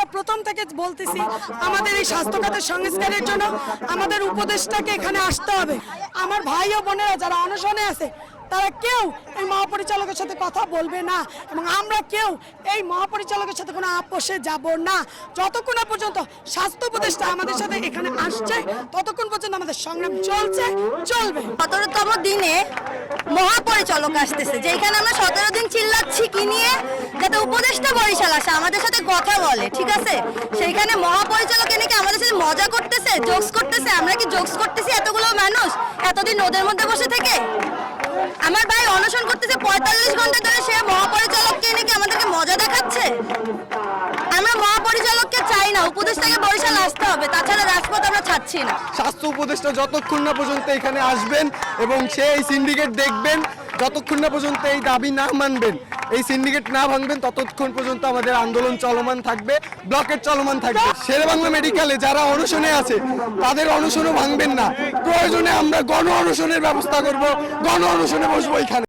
আমরা প্রথম থেকে বলতেছি আমাদের এই স্বাস্থ্য খাতের সংস্কারের জন্য আমাদের উপদেশটাকে এখানে আসতে হবে। আমার ভাই ও বোনেরা যারা অনশনে আছে তারা কেউ এই মহাপরিচালকের সাথে কথা বলবে না এবং আমরা কেউ এই মহাপরিচালকের সাথে কোনো আপোষে যাব না। যতক্ষণ না পর্যন্ত স্বাস্থ্য উপদেষ্টা আমাদের সাথে এখানে আসছে ততক্ষণ পর্যন্ত আমাদের সংগ্রাম চলছে চলবে। সতেরোতম দিনে মহাপরিচালক আসতেছে যেখানে আমরা সতেরো দিন যাতে উপদেষ্টা বরিশাল আসে, আমাদের সাথে কথা বলে, ঠিক আছে? সেইখানে মহাপরিচালক এনে কি আমাদের সাথে মজা করতেছে, জোকস করতেছে? আমরা কি জোকস করতেছি এতগুলো মানুষ? এতদিন নদের মধ্যে বসে থেকে? আমার ভাই অনশন করতেছে পঁয়তাল্লিশ ঘণ্টা ধরে সে মহাপরিচালককে এনে কি আমাদেরকে মজা দেখাচ্ছে? আমরা মহাপরিচালককে চাই না, উপদেষ্টাকে বরিশাল আসতে হবে, তাছাড়া রাজপথ আমরা ছাড়ছি না। স্বাস্থ্য উপদেষ্টা যতক্ষণ না পর্যন্ত এখানে আসবেন এবং সে এই সিন্ডিকেট দেখবেন, যতক্ষণ না পর্যন্ত এই দাবি না মানবেন এই সিন্ডিকেট না ভাঙবেন, ততক্ষণ পর্যন্ত আমাদের আন্দোলন চলমান থাকবে, ব্লকের চলমান থাকবে। শেরবাংলা মেডিকেলে যারা অনশনে আছে, তাদের অনশনও ভাঙবেন না। প্রয়োজনে আমরা গণ অনশনের ব্যবস্থা করব, গণ অনশনে বসবো এখানে।